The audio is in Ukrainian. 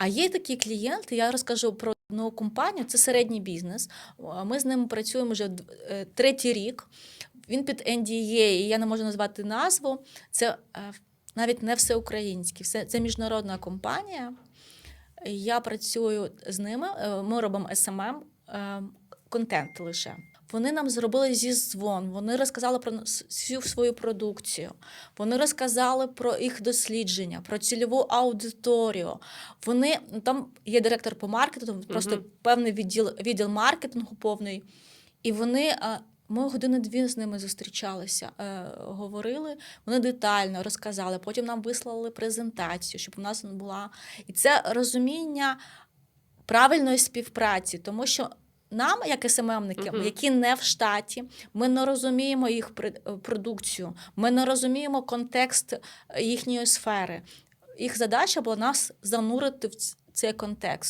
А є такі клієнти, я розкажу про одну компанію, це середній бізнес. Ми з ним працюємо вже е, третій рік. Він під NDA, і я не можу назвати назву. Це е, навіть не всеукраїнський, все- це міжнародна компанія. Я працюю з ними, е, ми робимо SMM, контент лише. Вони нам зробили зізвон, вони розказали про всю свою продукцію, вони розказали про їх дослідження, про цільову аудиторію. Вони там є директор по маркетингу, просто Мгм. певний відділ, відділ маркетингу повний. І вони. е, Ми години дві з ними зустрічалися, е, говорили. Вони детально розказали. Потім нам вислали презентацію, щоб у нас була і це розуміння правильної співпраці, тому що нам, як СММникам, Мгм. які не в штаті, ми не розуміємо їх е, продукцію, ми не розуміємо контекст е, їхньої сфери. Їх задача була нас занурити в цей контекст.